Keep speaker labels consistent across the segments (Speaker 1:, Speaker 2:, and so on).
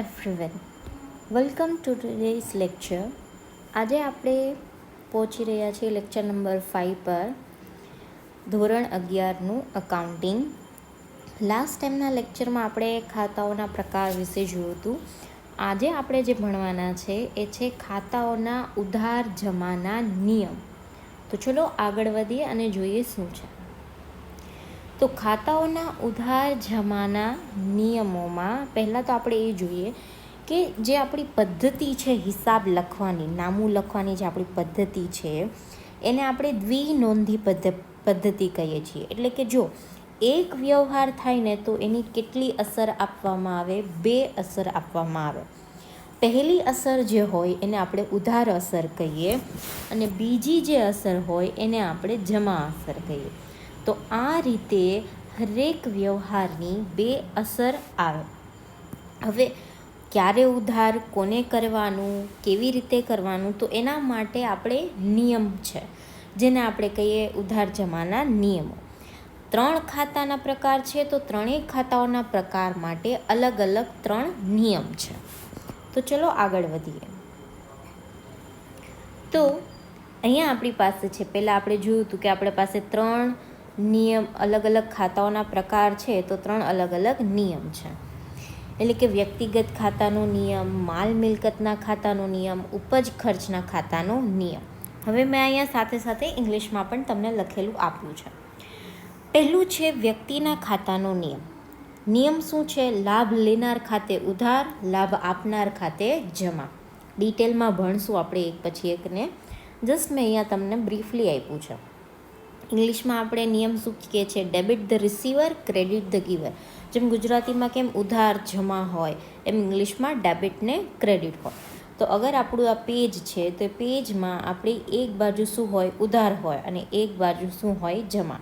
Speaker 1: everyone. Welcome two days lecture આજે આપણે પહોંચી રહ્યા છીએ લેક્ચર નંબર ફાઇવ પર. ધોરણ અગિયારનું અકાઉન્ટિંગ લાસ્ટ ટાઈમના લેક્ચરમાં આપણે ખાતાઓના પ્રકાર વિશે જોયું હતું. આજે આપણે જે ભણવાના છે એ છે ખાતાઓના ઉધાર જમાના નિયમ. તો ચલો આગળ વધીએ અને જોઈએ શું છે. તો ખાતાઓના ઉધાર જમાના નિયમોમાં પહેલાં તો આપણે એ જોઈએ કે જે આપણી પદ્ધતિ છે હિસાબ લખવાની, નામું લખવાની જે આપણી પદ્ધતિ છે, એને આપણે દ્વિનોંધી પદ્ધ, પદ્ધતિ કહીએ છીએ. એટલે કે જો એક વ્યવહાર થાય ને તો એની કેટલી અસર આપવામાં આવે? બે અસર આપવામાં આવે. પહેલી અસર જે હોય એને આપણે ઉધાર અસર કહીએ અને બીજી જે અસર હોય એને આપણે જમા અસર કહીએ. તો આ રીતે હરેક વ્યવહારની બે અસર આવે. હવે ક્યારે ઉધાર, કોને કરવાનું, કેવી રીતે કરવાનું, તો એના માટે આપણે નિયમ છે, જેને આપણે કહીએ ઉધાર જમાના નિયમો. ત્રણ ખાતાના પ્રકાર છે, તો ત્રણેય ખાતાઓના પ્રકાર માટે અલગ અલગ ત્રણ નિયમ છે. તો ચલો આગળ વધીએ. તો અહીંયા આપણી પાસે છે, પહેલાં આપણે જોયું હતું કે આપણી પાસે ત્રણ નિયમ અલગ અલગ ખાતાઓના પ્રકાર છે, તો ત્રણ અલગ અલગ નિયમ છે. એટલે કે વ્યક્તિગત ખાતાનો નિયમ, માલ મિલકતના ખાતાનો નિયમ, ઉપજ ખર્ચના ખાતાનો નિયમ. હવે મેં અહીંયા સાથે સાથે ઇંગ્લિશમાં પણ તમને લખેલું આપ્યું છે. પહેલું છે વ્યક્તિના ખાતાનો નિયમ. નિયમ શું છે? લાભ લેનાર ખાતે ઉધાર, લાભ આપનાર ખાતે જમા. ડિટેલમાં ભણશું આપણે એક પછી એકને. જસ્ટ મેં અહીંયા તમને બ્રીફલી આપ્યું છે. ઇંગ્લિશમાં આપણે નિયમ શું કહે છે debit the receiver credit the giver જેમ ગુજરાતીમાં કેમ ઉધાર જમા હોય, એમ ઇંગ્લિશમાં ડેબિટ ને ક્રેડિટ હોય. તો અગર આપણું આ પેજ છે, તો પેજમાં આપણી એક બાજુ શું હોય? ઉધાર હોય અને એક બાજુ શું હોય? જમા.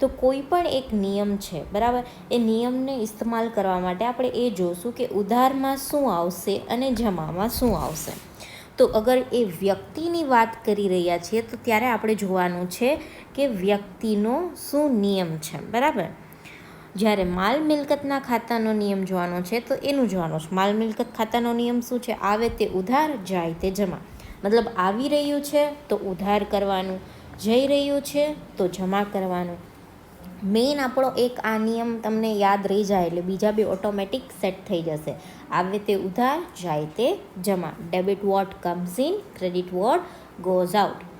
Speaker 1: તો કોઈ પણ એક નિયમ છે, બરાબર? એ નિયમને ઇસ્તેમાલ કરવા માટે આપણે એ જોશું કે ઉધારમાં શું આવશે અને જમામાં શું આવશે. તો અગર એ વ્યક્તિની વાત કરી રહ્યા છીએ, તો ત્યારે આપણે જોવાનું છે કે વ્યક્તિનો શું નિયમ છે, બરાબર? જ્યારે માલ મિલકતના ખાતાનો નિયમ જોવાનો છે, તો એનું જોવાનું છે. માલ મિલકત ખાતાનો નિયમ શું છે? આવે તે ઉધાર, જાય તે જમા. મતલબ આવી રહ્યું છે, તો ઉધાર કરવાનું. જઈ રહ્યું છે, તો જમા કરવાનું. મેઇન આપણો એક આ નિયમ તમને યાદ રહી જાય, એટલે બીજા બી ઓટોમેટિક સેટ થઈ જશે. આવે તે ઉધાર, જાય તે જમા. Debit what comes in, credit what goes out.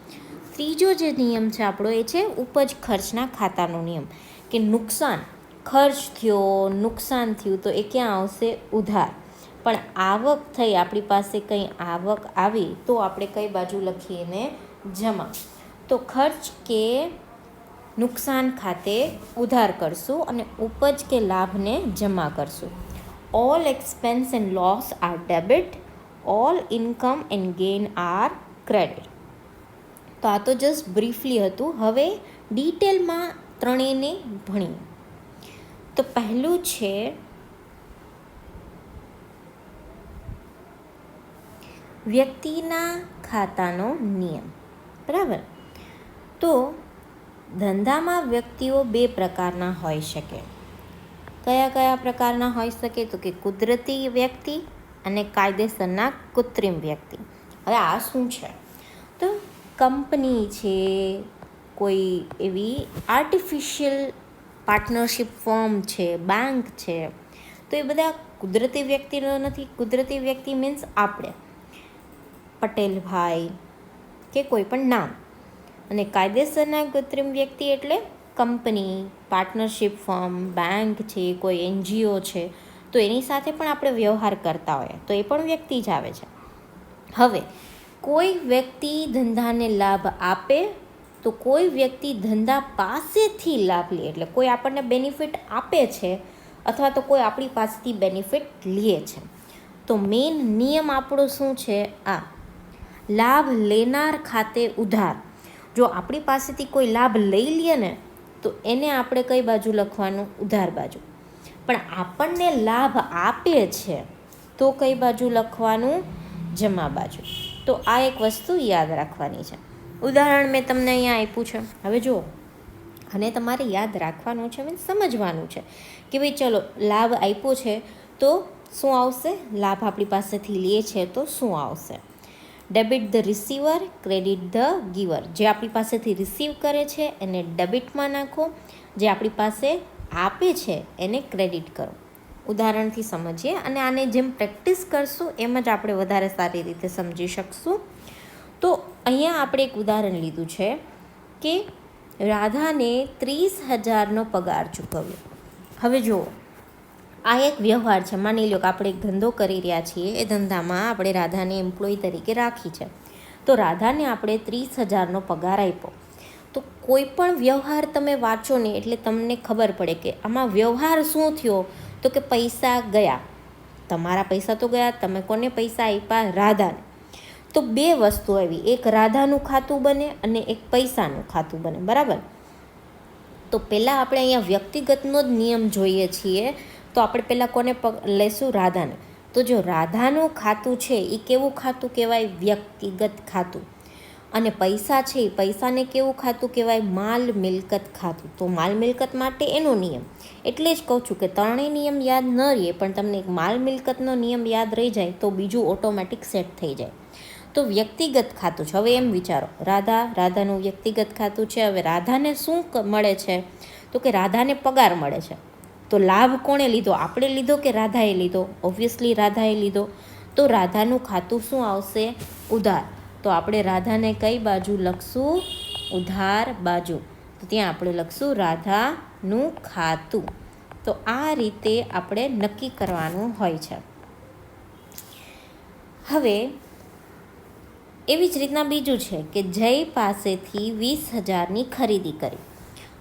Speaker 1: ત્રીજો જે નિયમ છે આપણો એ છે ઉપજ ખર્ચના ખાતાનો નિયમ, કે નુકસાન ખર્ચ થયો, નુકસાન થયું તો એ ક્યાં આવશે? ઉધાર. પણ આવક થઈ, આપણી પાસે કંઈ આવક આવી તો આપણે કઈ બાજુ લખીએ ને? જમા. તો ખર્ચ કે નુકસાન ખાતે ઉધાર કરશું અને ઉપજ કે લાભને જમા કરશું. All expense and loss are debit all income and gain are credit તો આ તો જસ્ટ બ્રીફલી હતું. હવે ડિટેલમાં ત્રણેયને ભણીએ. તો પહેલું છે, વ્યક્તિના ખાતાનો નિયમ. બરાબર? તો ધંધામાં વ્યક્તિઓ બે પ્રકારના હોઈ શકે. કયા કયા પ્રકારના હોઈ શકે? તો કે કુદરતી વ્યક્તિ અને કાયદેસરના કૃત્રિમ વ્યક્તિ. હવે આ શું છે? તો કંપની છે કોઈ એવી આર્ટિફિશિયલ પાર્ટનરશિપ ફોર્મ છે બેંક છે, તો એ બધા કુદરતી વ્યક્તિનો નથી. કુદરતી વ્યક્તિ મીન્સ આપણે. પટેલભાઈ કે કોઈ પણ નામ. અને કાયદેસરના કૃત્રિમ વ્યક્તિ એટલે કંપની પાર્ટનરશિપ ફોર્મ બેંક છે, કોઈ એનજીઓ છે, તો એની સાથે પણ આપણે વ્યવહાર કરતા હોઈએ. તો એ પણ વ્યક્તિ જ આવે છે. હવે કોઈ વ્યક્તિ ધંધાને લાભ આપે, તો કોઈ વ્યક્તિ ધંધા પાસેથી લાભ લે. એટલે કોઈ આપણને બેનિફિટ આપે છે અથવા તો કોઈ આપણી પાસેથી બેનિફિટ લે છે. તો મેઇન નિયમ આપણો શું છે? આ. લાભ લેનાર ખાતે ઉધાર. જો આપણી પાસેથી કોઈ લાભ લઈ લઈએ ને, તો એને આપણે કઈ બાજુ લખવાનું? ઉધાર બાજુ. પણ આપણને લાભ આપે છે, તો કઈ બાજુ લખવાનું? જમા બાજુ. તો આ એક વસ્તુ યાદ રાખવાની છે. ઉદાહરણ મેં તમને અહીંયા આપ્યું છે. હવે જુઓ. અને તમારે યાદ રાખવાનું છે મીન્સ સમજવાનું છે કે ભાઈ ચલો, લાભ આપ્યો છે તો શું આવશે? લાભ આપણી પાસેથી લે છે તો શું આવશે? Debit the receiver, credit the giver. જે આપણી પાસેથી રિસીવ કરે છે એને ડેબિટમાં નાખો. જે આપણી પાસે આપે છે એને ક્રેડિટ કરો. ઉદાહરણથી સમજીએ અને આને જેમ પ્રેક્ટિસ કરશું એમ જ આપણે વધારે સારી રીતે સમજી શકશું. તો અહીંયા આપણે એક ઉદાહરણ લીધું છે કે રાધાને ત્રીસ હજારનો પગાર ચૂકવ્યો. હવે જુઓ, આ એક વ્યવહાર છે. માની લો કે આપણે એક ધંધો કરી રહ્યા છીએ, એ ધંધામાં આપણે રાધાને એમ્પ્લોય તરીકે રાખી છે. તો રાધાને આપણે ત્રીસ હજારનો પગાર આપ્યો. તો કોઈ પણ વ્યવહાર તમે વાંચો ને એટલે તમને ખબર પડે કે આમાં વ્યવહાર શું થયો? તો કે પૈસા ગયા. તમારા પૈસા તો ગયા, તમે કોને પૈસા આપ્યા? રાધાને. તો બે વસ્તુ આવી. એક રાધાનું ખાતું બને અને એક પૈસાનું ખાતું બને. બરાબર? તો પહેલાં આપણે અહીંયા વ્યક્તિગતનો જ નિયમ જોઈએ છીએ, તો આપણે પહેલાં કોને લેશું? રાધાને. તો જો રાધાનું ખાતું છે એ કેવું ખાતું કહેવાય? વ્યક્તિગત ખાતું. અને પૈસા છે એ પૈસાને કેવું ખાતું કહેવાય? માલ મિલકત ખાતું. તો માલ મિલકત માટે એનો નિયમ. એટલે જ કહું છું કે ત્રણેય નિયમ યાદ ન રહે પણ તમને એક માલ મિલકતનો નિયમ યાદ રહી જાય, તો બીજું ઓટોમેટિક સેટ થઈ જાય. તો વ્યક્તિગત ખાતું છે. હવે એમ વિચારો. રાધા, રાધાનું વ્યક્તિગત ખાતું છે. હવે રાધાને શું મળે છે? તો કે રાધાને પગાર મળે છે. તો લાભ કોણે લીધો? આપણે લીધો કે રાધાએ લીધો? ઓબ્વિયસલી રાધાએ લીધો. તો રાધાનું ખાતું શું આવશે? ઉધાર. તો આપણે રાધાને કઈ બાજુ લખશું? ઉધાર બાજુ. તો ત્યાં આપણે લખશું રાધાનું ખાતું. તો આ રીતે આપણે નક્કી કરવાનું હોય છે. હવે, એવી જ રીતના બીજું છે કે જય પાસેથી વીસ હજારની ખરીદી કરી.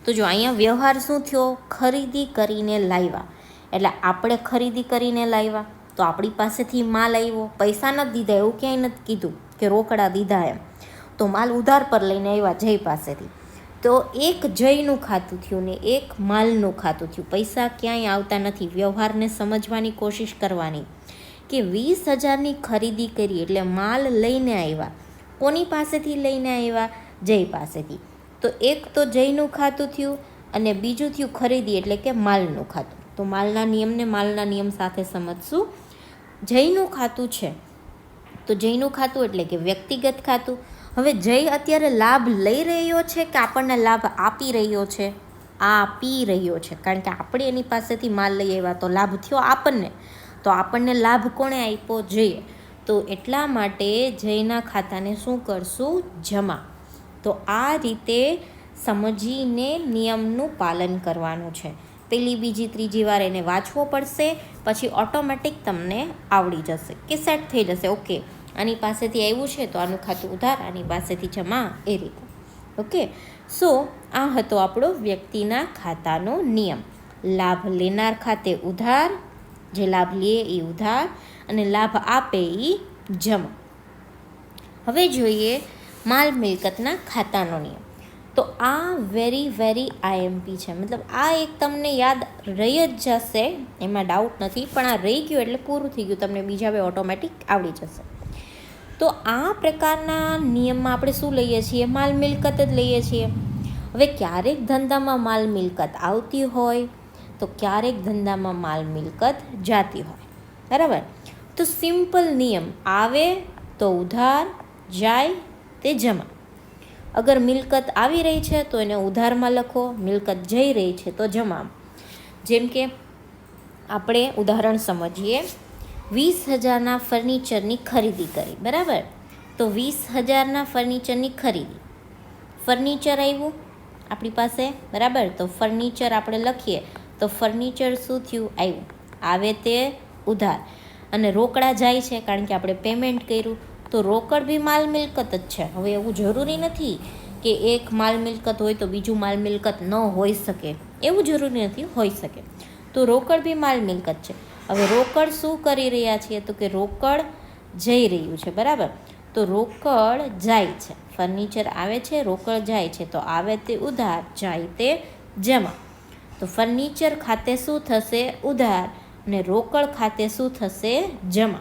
Speaker 1: તો જો અહીંયા વ્યવહાર શું થયો? ખરીદી કરીને લાવ્યા. એટલે આપણે ખરીદી કરીને લાવ્યા. તો આપણી પાસેથી માલ આવ્યો. પૈસા નથી દીધા, એવું ક્યાંય નથી કીધું. કે રોકડા દીધા એમ. તો માલ ઉધાર પર લઈને આવ્યા જય પાસેથી. તો એક જયનું ખાતું થયું ને એક માલનું ખાતું થયું. પૈસા ક્યાંય આવતા નથી. વ્યવહારને સમજવાની કોશિશ કરવાની કે વીસ હજારની ખરીદી કરી એટલે માલ લઈને આવ્યા. કોની પાસેથી લઈને આવ્યા? જય પાસેથી. તો એક તો જયનું ખાતું થયું અને બીજું થયું ખરીદી એટલે કે માલનું ખાતું. તો માલના નિયમને માલના નિયમ સાથે સમજશું. જયનું ખાતું છે. તો જયનું ખાતું એટલે કે વ્યક્તિગત ખાતું. હવે જય અત્યારે લાભ લઈ રહ્યો છે કે આપણને લાભ આપી રહ્યો છે? આપી રહ્યો છે. કારણ કે આપણે એની પાસેથી માલ લઈ આવ્યા તો લાભ થયો આપણને. તો આપણને લાભ કોણે આપ્યો? જઈએ તો એટલા માટે જયના ખાતાને શું કરશું? જમા. તો આ રીતે સમજીને નિયમનું પાલન કરવાનું છે. પેલી બીજી ત્રીજી વાર એને વાંચવો પડશે, પછી ઓટોમેટિક તમને આવડી જશે કે સેટ થઈ જશે. ઓકે, આની પાસેથી આવ્યું છે તો આનું ખાતું ઉધાર, આની પાસેથી જમા, એ રીતે. ઓકે, સો, આ હતો આપણો વ્યક્તિના ખાતાનો નિયમ. લાભ લેનાર ખાતે ઉધાર, જે લાભ લે એ ઉધાર, અને લાભ આપે એ જમા. હવે જોઈએ માલ મિલકતના ખાતાનો નિયમ. તો આ વેરી વેરી આઈએમપી છે. મતલબ આ એક તમને યાદ રહી જ જશે, એમાં ડાઉટ નથી, પણ આ રહી ગયું એટલે પૂરું થઈ ગયું. તમને બીજા બે ઓટોમેટિક આવડી જશે. તો આ પ્રકારના નિયમમાં આપણે શું લઈએ છીએ? માલ મિલકત જ લઈએ છીએ. હવે ક્યારેક ધંધામાં માલ મિલકત આવતી હોય, તો ક્યારેક ધંધામાં માલ મિલકત જાતી હોય. બરાબર? તો સિમ્પલ નિયમ. આવે તો ઉધાર, જાય તે જમા. અગર મિલકત આવી રહી છે, તો એને ઉધારમાં લખો. મિલકત જઈ રહી છે, તો જમા જેમ કે આપણે ઉદાહરણ સમજીએ. વીસ હજારના ફર્નિચરની ખરીદી કરી, બરાબર? તો વીસ હજારના ફર્નિચરની ખરીદી. ફર્નિચર આવ્યું આપણી પાસે, બરાબર? તો ફર્નિચર આપણે લખીએ. તો ફર્નિચર શું થયું? આવ્યું. આવે તે ઉધાર. અને રોકડા જાય છે, કારણ કે આપણે પેમેન્ટ કર્યું. તો રોકડ બી માલ મિલકત જ છે. હવે એવું જરૂરી નથી કે એક માલ મિલકત હોય તો બીજું માલ મિલકત ન હોઈ શકે. એવું જરૂરી નથી, હોઈ શકે. તો રોકડ બી માલ મિલકત છે. હવે રોકડ શું કરી રહ્યા છીએ? તો કે રોકડ જઈ રહ્યું છે, બરાબર? તો રોકડ જાય છે. ફર્નિચર આવે છે, રોકડ જાય છે. તો આવે તે ઉધાર, જાય તે જમા. તો ફર્નિચર ખાતે શું થશે? ઉધાર. ને રોકડ ખાતે શું થશે? જમા.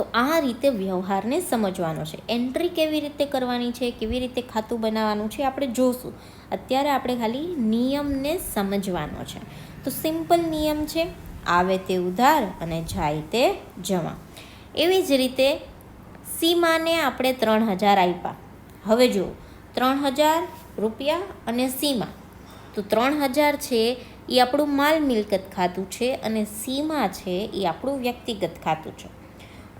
Speaker 1: તો આ રીતે વ્યવહારને સમજવાનો છે. એન્ટ્રી કેવી રીતે કરવાની છે, કેવી રીતે ખાતું બનાવવાનું છે આપણે જોશું. અત્યારે આપણે ખાલી નિયમને સમજવાનો છે. તો સિમ્પલ નિયમ છે, આવે તે ઉધાર અને જાય તે જમા. એવી જ રીતે સીમાને આપણે ત્રણ હજાર આપ્યા હવે જુઓ, ત્રણ હજાર રૂપિયા અને સીમા. તો ત્રણ હજાર છે એ આપણું માલ મિલકત ખાતું છે અને સીમા છે એ આપણું વ્યક્તિગત ખાતું છે.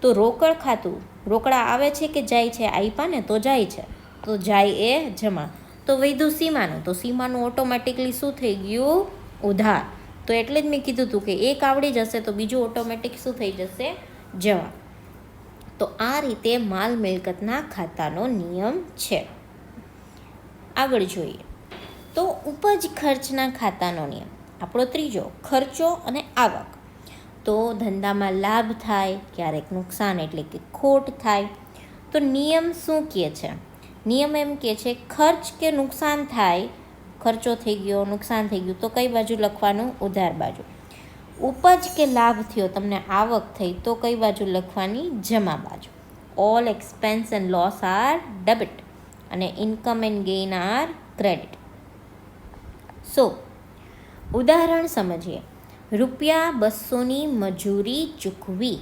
Speaker 1: તો રોકડ ખાતું રોકડા આવે છે કે જાય છે? આપ્યા ને તો જાય છે. તો જાય એ જમા. તો વૈધું સીમાનું. તો સીમાનું ઓટોમેટિકલી શું થઈ ગયું? ઉધાર. તો એટલે જ મેં કીધું હતું કે એક આવડી જશે તો બીજું ઓટોમેટિક શું થઈ જશે? જવા તો આ રીતે માલ મિલકતના ખાતાનો નિયમ છે. આગળ જોઈએ. તો ઉપજ ખર્ચના ખાતાનો નિયમ. આપણો ત્રીજો, ખર્ચો અને આવક. તો ધંધામાં લાભ થાય, ક્યારેક નુકસાન એટલે કે ખોટ થાય. તો નિયમ શું કહે છે? નિયમ એમ કહે છે, ખર્ચ કે નુકસાન થાય, ખર્ચો થઈ ગયો, નુકસાન થઈ ગયું, તો કઈ બાજુ લખવાનું? ઉધાર બાજુ. ઉપજ કે લાભ થયો, તમને આવક થઈ, તો કઈ બાજુ લખવાની? જમા બાજુ. All expense and loss are debit અને income and gain are credit so ઉદાહરણ સમજીએ. રૂપિયા બસોની મજૂરી ચૂકવી.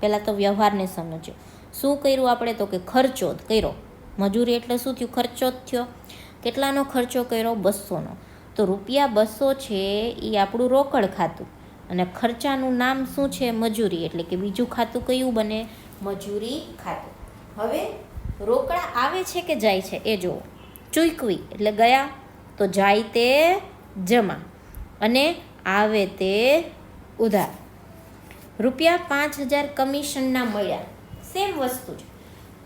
Speaker 1: પહેલાં તો વ્યવહારને સમજ્યો શું કર્યું આપણે? તો કે ખર્ચો જ કર્યો. મજૂરી એટલે શું થયું? ખર્ચો જ થયો. કેટલાનો ખર્ચો કર્યો? બસોનો. તો રૂપિયા બસો છે એ આપણું રોકડ ખાતું. અને ખર્ચાનું નામ શું છે? મજૂરી. એટલે કે બીજું ખાતું કયું બને? મજૂરી ખાતું. હવે રોકડા આવે છે કે જાય છે? એ જુઓ. ચૂકવી. એટલે ગયા તો જાય તે જમા. અને આવે તે ઉધાર. રૂપિયા પાંચ હજાર કમિશનના મળ્યા. સેમ વસ્તુ છે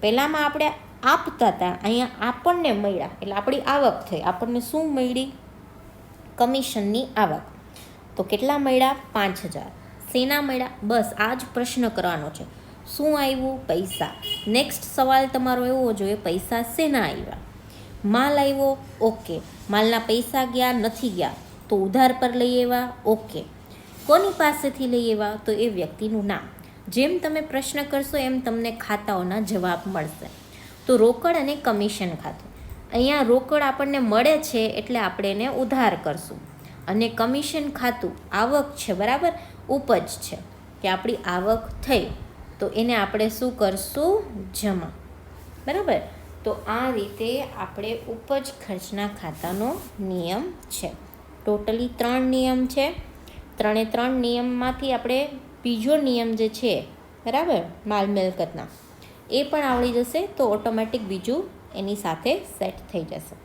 Speaker 1: પહેલાંમાં આપણે આપતા હતા, અહીંયા આપણને મળ્યા. એટલે આપણી આવક થઈ. આપણને શું મળી? કમિશનની આવક. તો કેટલા મળ્યા? પાંચ હજાર. શેના મળ્યા? બસ, આ જ પ્રશ્ન કરવાનો છે. શું આવ્યું? પૈસા. નેક્સ્ટ સવાલ તમારો એવો જોઈએ પૈસા શેના આવ્યા? માલ આવ્યો? ઓકે માલના પૈસા ગયા, નથી ગયા. તો ઉધાર પર લઈ આવ્યા ઓકે કોની પાસેથી લઈ આવ્યા તો એ વ્યક્તિનું નામ. જેમ તમે પ્રશ્ન કરશો, એમ તમને ખાતાઓના જવાબ મળશે. તો રોકડ અને કમિશન ખાતું. અહીંયા રોકડ આપણને મળે છે એટલે આપણે એને ઉધાર કરશું. અને કમિશન ખાતું આવક છે, બરાબર? ઉપજ છે. કે આપણી આવક થઈ, તો એને આપણે શું કરશું? જમા. બરાબર? તો આ રીતે આપણે ઉપજ ખર્ચના ખાતાનો નિયમ છે. ટોટલી ત્રણ નિયમ છે. ત્રણે ત્રણ નિયમમાંથી આપણે બીજો નિયમ જે છે, બરાબર, માલ મિલકતના, એ પણ આવડી જશે તો ઓટોમેટિક બીજું એની સાથે સેટ થઈ જશે.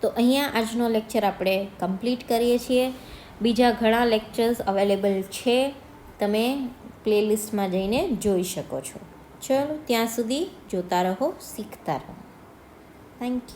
Speaker 1: તો અહીંયા આજનો લેક્ચર આપણે કમ્પ્લીટ કરીએ છીએ. બીજા ઘણા લેક્ચર્સ અવેલેબલ છે, તમે પ્લેલિસ્ટમાં જઈને જોઈ શકો છો. ચલો, ત્યાં સુધી જોતા રહો, શીખતા રહો. Thank you